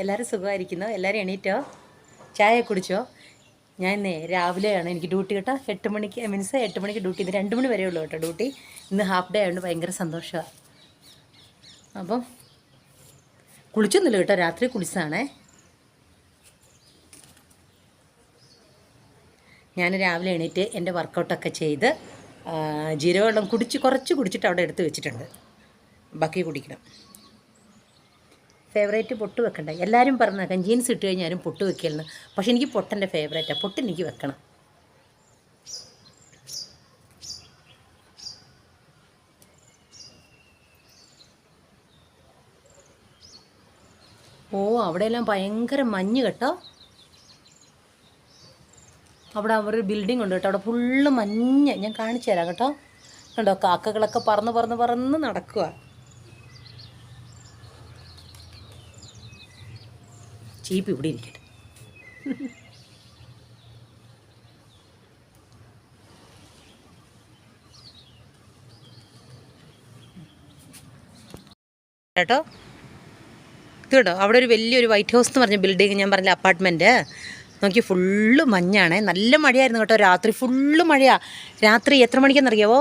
എല്ലാവരും സുഖമായിരിക്കുന്നു. എല്ലാവരും എണീറ്റോ? ചായ കുടിച്ചോ? ഞാൻ ഇന്നേ രാവിലെയാണ് എനിക്ക് ഡ്യൂട്ടി കേട്ടോ. എട്ട് മണിക്ക് മീൻസ് എട്ട് മണിക്ക് ഡ്യൂട്ടി. ഇത് രണ്ട് മണി വരെ ഉള്ളൂ കേട്ടോ ഡ്യൂട്ടി. ഇന്ന് ഹാഫ് ഡേ ആയതുകൊണ്ട് ഭയങ്കര സന്തോഷമാണ് അപ്പം കുളിച്ചൊന്നുമില്ല കേട്ടോ. രാത്രി കുളിച്ചതാണേ ഞാൻ രാവിലെ എണീറ്റ് എന്റെ വർക്കൗട്ടൊക്കെ ചെയ്ത് ജീരവെള്ളം കുടിച്ച് കുറച്ച് കുടിച്ചിട്ട് അവിടെ എടുത്ത് വെച്ചിട്ടുണ്ട്. ബാക്കി കുടിക്കണം. ഫേവറേറ്റ് പൊട്ട് വെക്കണ്ട. എല്ലാവരും പറഞ്ഞേക്കാം ജീൻസ് ഇട്ട് കഴിഞ്ഞാലും പൊട്ട് വെക്കലെന്ന് പക്ഷെ എനിക്ക് പൊട്ടന്റെ ഫേവറേറ്റാണ് പൊട്ട് എനിക്ക് വെക്കണം. ഓ അവിടെയെല്ലാം ഭയങ്കര മഞ്ഞ് കേട്ടോ. അവിടെ അവർ ബിൽഡിംഗ് ഉണ്ട് കേട്ടോ. അവിടെ ഫുള്ള് മഞ്ഞ്. ഞാൻ കാണിച്ചു തരാം കേട്ടോ. കണ്ടോ കാക്കകളൊക്കെ പറന്ന് പറന്ന് പറന്ന് നടക്കുക ചീപ്പ് ഇവിടെ ഇരിക്കട്ടെ. കേട്ടോ? കേട്ടോ അവിടെ ഒരു വലിയൊരു വൈറ്റ് ഹൗസ് എന്ന് പറഞ്ഞ ബിൽഡിങ് ഞാൻ പറഞ്ഞ അപ്പാർട്ട്മെന്റ് നോക്കി ഫുള്ള് മഞ്ഞാണ്. നല്ല മഴയായിരുന്നു കേട്ടോ രാത്രി. ഫുള്ള് മഴയാണ് രാത്രി എത്ര മണിക്കെന്നറിയാവോ?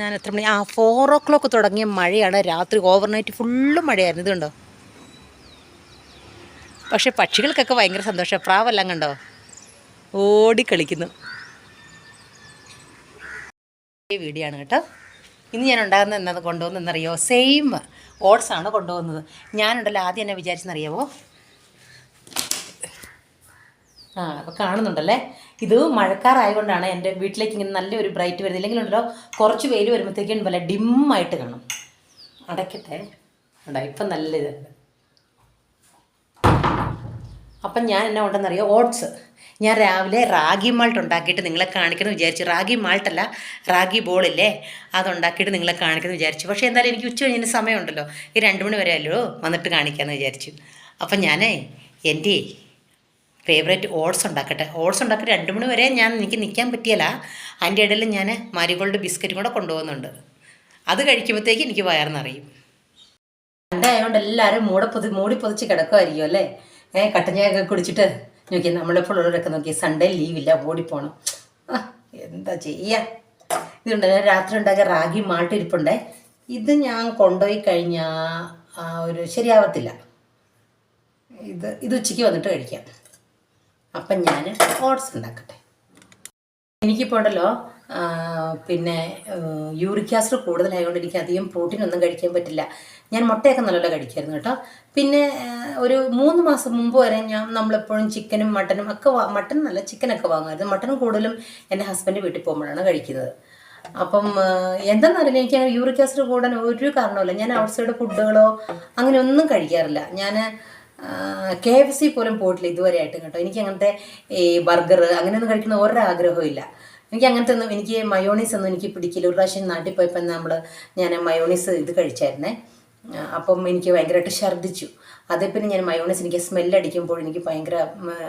ഞാൻ എത്ര മണി? ആ ഫോർ ഓ ക്ലോക്ക് തുടങ്ങിയ മഴയാണ്. രാത്രി ഓവർനൈറ്റ് ഫുള്ള് മഴയായിരുന്നു. ഇത് കണ്ടോ പക്ഷേ പക്ഷികൾക്കൊക്കെ ഭയങ്കര സന്തോഷം. പ്രാവെല്ലാം കണ്ടോ? ഓടിക്കളിക്കുന്നു. വീഡിയോ ആണ് കേട്ടോ. ഇന്ന് ഞാൻ ഉണ്ടാകുന്നത് എന്നത് കൊണ്ടുപോകുന്നതെന്നറിയോ? സെയിം ഓട്സ് ആണ് കൊണ്ടുപോകുന്നത്. ഞാനുണ്ടല്ലോ ആദ്യം എന്നെ വിചാരിച്ചെന്നറിയാവോ? ആ അപ്പോൾ കാണുന്നുണ്ടല്ലേ? ഇത് മഴക്കാറായതുകൊണ്ടാണ് എന്റെ വീട്ടിലേക്ക് ഇങ്ങനെ നല്ലൊരു ബ്രൈറ്റ് വരുന്നത്. ഇല്ലെങ്കിൽ ഉണ്ടല്ലോ കുറച്ച് വെയിൽ വരുമ്പോഴത്തേക്കും വല്ല ഡിമ്മായിട്ട് കാണും. അടയ്ക്കട്ടെ. ഉണ്ടോ ഇപ്പം നല്ല ഇതുണ്ട്. അപ്പം ഞാൻ എന്നാ ഉണ്ടെന്നറിയോ ഓട്സ്. ഞാൻ രാവിലെ റാഗി മാൾട്ട് ഉണ്ടാക്കിയിട്ട് നിങ്ങളെ കാണിക്കണം വിചാരിച്ചു. റാഗി മാൾട്ടല്ല റാഗി ബോളില്ലേ അതുണ്ടാക്കിയിട്ട് നിങ്ങളെ കാണിക്കണം വിചാരിച്ചു. പക്ഷേ എന്തായാലും എനിക്ക് ഉച്ച കഴിഞ്ഞ സമയമുണ്ടല്ലോ. ഈ രണ്ട് മണി വരെ അല്ലോ വന്നിട്ട് കാണിക്കാമെന്ന് വിചാരിച്ചു. അപ്പം ഞാനേ എന്റെ ഫേവറേറ്റ് ഓട്സ് ഉണ്ടാക്കട്ടെ. ഓട്സ് ഉണ്ടാക്കി രണ്ട് മണി വരെ ഞാൻ എനിക്ക് നിൽക്കാൻ പറ്റിയല്ല. അതിന്റെ ഇടയിൽ ഞാൻ മാരിഗോൾഡ് ബിസ്ക്കറ്റും കൂടെ കൊണ്ടുപോകുന്നുണ്ട്. അത് കഴിക്കുമ്പോഴത്തേക്ക് എനിക്ക് വയറിന്നറിയും സൺഡേ ആയതുകൊണ്ട് എല്ലാവരും മൂടെ പൊതി മൂടി പൊതിച്ച് കിടക്കുമായിരിക്കും അല്ലേ? ഏ കട്ടഞ്ഞയൊക്കെ കുടിച്ചിട്ട് നോക്കി നമ്മളിപ്പോൾ ഉള്ളവരൊക്കെ നോക്കി സൺഡേ ലീവില്ല ഓടിപ്പോണം എന്താ ചെയ്യാ? ഇതുണ്ട് ഞാൻ രാത്രി ഉണ്ടാക്കിയ റാഗി മാട്ടിരിപ്പുണ്ടേ ഇത് ഞാൻ കൊണ്ടുപോയി കഴിഞ്ഞാൽ ആ ഒരു ശരിയാവത്തില്ല. ഇത് ഇത് ഉച്ചയ്ക്ക് വന്നിട്ട് കഴിക്കാം. അപ്പം ഞാൻ ഓട്സ് ഉണ്ടാക്കട്ടെ. എനിക്കിപ്പോൾ ഉണ്ടല്ലോ പിന്നെ യൂറിക് ആസിഡ് കൂടുതലായതുകൊണ്ട് എനിക്ക് അധികം പ്രോട്ടീൻ ഒന്നും കഴിക്കാൻ പറ്റില്ല. ഞാൻ മുട്ടയൊക്കെ നല്ലപോലെ കഴിക്കായിരുന്നു കേട്ടോ. പിന്നെ ഒരു മൂന്ന് മാസം മുമ്പ് വരെ ഞാൻ നമ്മളെപ്പോഴും ചിക്കനും മട്ടനും ഒക്കെ മട്ടൻ നല്ല ചിക്കനൊക്കെ വാങ്ങുമായിരുന്നു. മട്ടൻ കൂടുതലും എന്റെ ഹസ്ബൻഡ് വീട്ടിൽ പോകുമ്പോഴാണ് കഴിക്കുന്നത്. അപ്പം എന്തെന്നറിയില്ല എനിക്ക് യൂറിക് ആസിഡ് കൂടാൻ ഒരു കാരണവുമില്ല. ഞാൻ ഔട്ട്സൈഡ് ഫുഡുകളോ അങ്ങനെ ഒന്നും കഴിക്കാറില്ല. ഞാൻ കെ എഫ് സി പോലും പോയിട്ടില്ല ആയിട്ടും കേട്ടോ. എനിക്ക് അങ്ങനത്തെ ഈ ബർഗർ അങ്ങനെയൊന്നും കഴിക്കുന്ന ഒരാഗ്രഹവും ഇല്ല. എനിക്ക് അങ്ങനത്തെ ഒന്നും എനിക്ക് മയോണീസ് ഒന്നും എനിക്ക് പിടിക്കില്ല. ഒരു പ്രാവശ്യം നാട്ടിൽ പോയപ്പോൾ നമ്മൾ ഞാൻ മയോണീസ് ഇത് കഴിച്ചായിരുന്നേ. അപ്പം എനിക്ക് ഭയങ്കരമായിട്ട് ഛർദ്ദിച്ചു. അതേ പിന്നെ ഞാൻ മയോണീസ് എനിക്ക് സ്മെല്ല് അടിക്കുമ്പോൾ എനിക്ക് ഭയങ്കര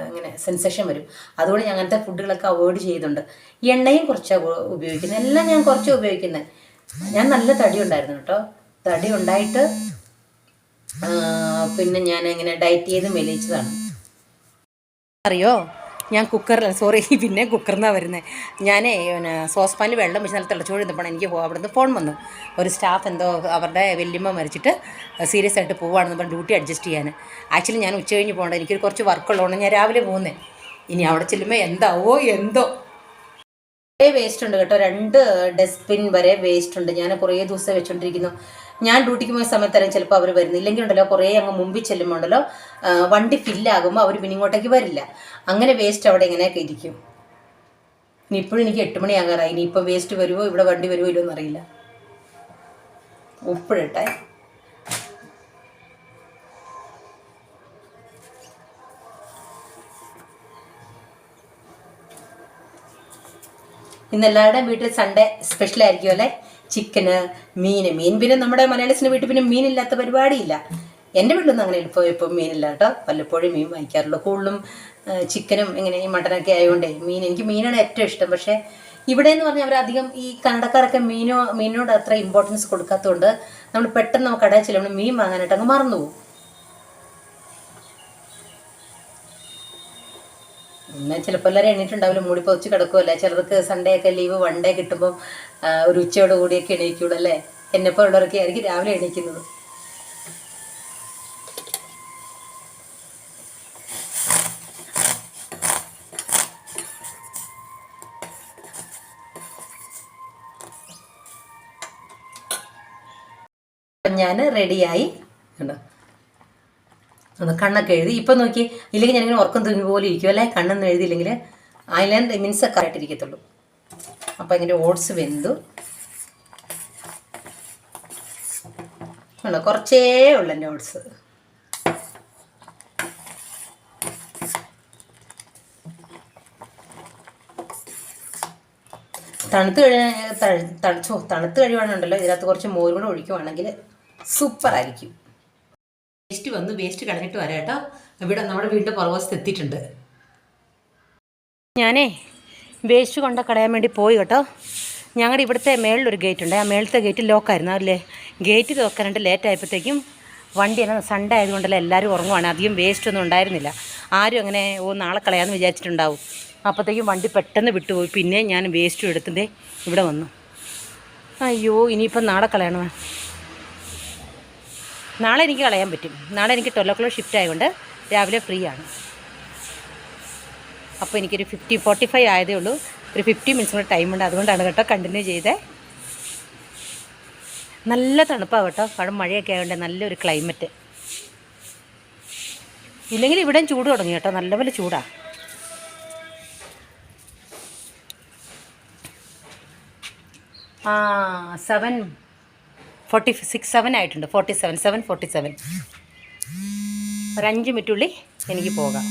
ഇങ്ങനെ സെൻസേഷൻ വരും. അതുകൊണ്ട് ഞാൻ അങ്ങനത്തെ ഫുഡുകളൊക്കെ അവോയ്ഡ് ചെയ്തുണ്ട്. എണ്ണയും കുറച്ചാണ് ഉപയോഗിക്കുന്നത് എല്ലാം ഞാൻ കുറച്ച് ഉപയോഗിക്കുന്നത് ഞാൻ നല്ല തടി ഉണ്ടായിരുന്നു കേട്ടോ. തടി ഉണ്ടായിട്ട് പിന്നെ ഞാൻ ഇങ്ങനെ ഡയറ്റ് ചെയ്ത് മെലിയിച്ചതാണ്. അറിയോ? ഞാൻ കുക്കർ സോറി പിന്നെ കുക്കറിന്നാണ് വരുന്നത് ഞാൻ പിന്നെ സോസ് പാനിൽ വെള്ളം വെച്ച് നല്ല തിളച്ചു കൊണ്ടിരുന്നപ്പോൾ എനിക്ക് അവിടുന്ന് ഫോൺ വന്നു. ഒരു സ്റ്റാഫ് എന്തോ അവരുടെ വല്യമ്മ മരിച്ചിട്ട് സീരിയസ് ആയിട്ട് പോവുകയാണെന്ന് പറഞ്ഞ് ഡ്യൂട്ടി അഡ്ജസ്റ്റ് ചെയ്യാൻ. ആക്ച്വലി ഞാൻ ഉച്ച കഴിഞ്ഞ് പോകേണ്ട എനിക്കൊരു കുറച്ച് വർക്കുള്ളതുകൊണ്ട് ഞാൻ രാവിലെ പോകുന്നത് ഇനി അവിടെ ചെല്ലുമ്പോൾ എന്താവോ എന്തോ. കുറേ വേസ്റ്റ് ഉണ്ട് കേട്ടോ. രണ്ട് ഡസ്റ്റ്ബിൻ വരെ വേസ്റ്റ് ഉണ്ട്. ഞാൻ കുറേ ദിവസം വെച്ചോണ്ടിരിക്കുന്നു. ഞാൻ ഡ്യൂട്ടിക്ക് പോയ സമയത്തരം ചിലപ്പോൾ അവർ വരുന്നു. ഇല്ലെങ്കിൽ ഉണ്ടല്ലോ കുറേ അങ്ങ് മുമ്പിൽ ചെല്ലുമ്പോൾ ഉണ്ടല്ലോ വണ്ടി ഫില്ലാകുമ്പോൾ അവർ പിന്നെ ഇങ്ങോട്ടേക്ക് വരില്ല. അങ്ങനെ വേസ്റ്റ് അവിടെ ഇങ്ങനെയൊക്കെ ഇരിക്കും? ഇനി ഇപ്പോഴും എനിക്ക് എട്ട് മണിയാകാറായി ഇനിയിപ്പോൾ വേസ്റ്റ് വരുമോ ഇവിടെ വണ്ടി വരുമോ ഇല്ലോ എന്നറിയില്ല. ഉപ്പിടട്ടെ. ഇന്ന് എല്ലാവരുടെയും വീട്ടിൽ സൺഡേ സ്പെഷ്യൽ ആയിരിക്കും അല്ലേ? ചിക്കന് മീൻ മീൻ പിന്നെ നമ്മുടെ മലയാളീസിന്റെ വീട്ടിൽ പിന്നെ മീനില്ലാത്ത പരിപാടിയില്ല. എന്റെ വീട്ടിലൊന്നും അങ്ങനെ ഇപ്പോൾ ഇപ്പോൾ മീനില്ല കേട്ടോ. വല്ലപ്പോഴും മീൻ വാങ്ങിക്കാറുള്ളൂ. കൂടുതലും ചിക്കനും ഇങ്ങനെ ഈ മട്ടനൊക്കെ ആയതുകൊണ്ടേ മീൻ എനിക്ക് മീനാണ് ഏറ്റവും ഇഷ്ടം. പക്ഷേ ഇവിടെ എന്ന് പറഞ്ഞാൽ അവരധികം ഈ കന്നഡക്കാരൊക്കെ മീനോ മീനിനോട് അത്ര ഇമ്പോർട്ടൻസ് കൊടുക്കാത്തതുകൊണ്ട് നമ്മൾ പെട്ടെന്ന് നമുക്ക് കടയിൽ ചെല്ലുമ്പോൾ മീൻ വാങ്ങാനായിട്ട് അങ്ങ് മറന്നു പോകും പിന്നെ ചിലപ്പോൾ എല്ലാവരും എണീറ്റുണ്ടാവില്ല മൂടി പൊതിച്ച് കിടക്കുമല്ലേ ചിലർക്ക് സൺഡേ ഒക്കെ ലീവ് വൺ ഡേ കിട്ടുമ്പോൾ ഒരു ഉച്ചയോട് കൂടിയൊക്കെ എണീക്കുള്ളൂ അല്ലേ? എന്നെപ്പോൾ ഉള്ളവരൊക്കെ ആയിരിക്കും രാവിലെ എണീക്കുന്നത്. ഞാൻ റെഡിയായി കണ്ടോ? കണ്ണൊക്കെ എഴുതി. ഇപ്പം നോക്കി ഇല്ലെങ്കിൽ ഞാനിങ്ങനെ ഉറക്കം തുന്നി പോലെ ഇരിക്കും അല്ലേ? കണ്ണൊന്നും എഴുതിയില്ലെങ്കിൽ ഐലൻഡ് മീൻസ് ഒക്കെ ആയിട്ടിരിക്കത്തുള്ളൂ അപ്പം ഇങ്ങനെ ഓട്സ് വെന്തു. ഉള്ളു കുറച്ചേ ഉള്ളു എന്റെ ഓട്സ് തണുത്ത് കഴിഞ്ഞാൽ തണുച്ചോ തണുത്ത് കഴിയുവാണെന്നുണ്ടല്ലോ ഇതിനകത്ത് കുറച്ച് മോരും കൂടെ ഒഴിക്കുവാണെങ്കിൽ സൂപ്പറായിരിക്കും വന്ന് വേസ്റ്റ് കളഞ്ഞിട്ട് വരാം കേട്ടോ. ഇവിടെ നമ്മുടെ വീടിന്റെ പുറവശത്ത് എത്തിയിട്ടുണ്ട്. ഞാനേ വേസ്റ്റ് കൊണ്ട കളയാൻ വേണ്ടി പോയി കേട്ടോ. ഞങ്ങളുടെ ഇവിടുത്തെ മേളിലൊരു ഗേറ്റ് ഉണ്ട് ആ മേളത്തെ ഗേറ്റ് ലോക്കായിരുന്നു അല്ലേ ഗേറ്റ് തുറക്കാനായിട്ട് ലേറ്റ് ആയപ്പോഴത്തേക്കും വണ്ടി എന്നാൽ സൺഡേ ആയതുകൊണ്ടല്ലേ എല്ലാവരും ഉറങ്ങുവാണ്. അധികം വേസ്റ്റ് ഒന്നും ഉണ്ടായിരുന്നില്ല. ആരും അങ്ങനെ ഓ നാളെ കളയാമെന്ന് വിചാരിച്ചിട്ടുണ്ടാവും. അപ്പോഴത്തേക്കും വണ്ടി പെട്ടെന്ന് വിട്ടുപോയി. പിന്നെ ഞാൻ വേസ്റ്റും എടുത്തിട്ട് ഇവിടെ വന്നു. അയ്യോ ഇനിയിപ്പം നാളെ കളയണോ? നാളെ എനിക്ക് കളയാൻ പറ്റും. നാളെ എനിക്ക് ട്വൽവ് ഒ ക്ലോക്ക് ഷിഫ്റ്റ് ആയതുകൊണ്ട് രാവിലെ ഫ്രീ ആണ്. അപ്പോൾ എനിക്കൊരു ഫിഫ്റ്റി ഫോർട്ടി ഫൈവ് ആയതേ ഉള്ളൂ. ഒരു ഫിഫ്റ്റി മിനിറ്റ്സ് കൂടെ ടൈം ഉണ്ട്. അതുകൊണ്ടാണ് കേട്ടോ കണ്ടിന്യൂ ചെയ്തേ. നല്ല തണുപ്പാണ് കേട്ടോ. കാരണം മഴയൊക്കെ ആയതുകൊണ്ട് നല്ലൊരു ക്ലൈമറ്റ് ഇല്ലെങ്കിൽ ഇവിടെയും ചൂട് തുടങ്ങി കേട്ടോ. നല്ലപോലെ ചൂടാണ് ആ സെവൻ ഫോർട്ടി സിക്സ് സെവൻ ആയിട്ടുണ്ട് forty seven seven forty seven. ഒരഞ്ച് മിനിറ്റുള്ളിൽ എനിക്ക് പോകാം.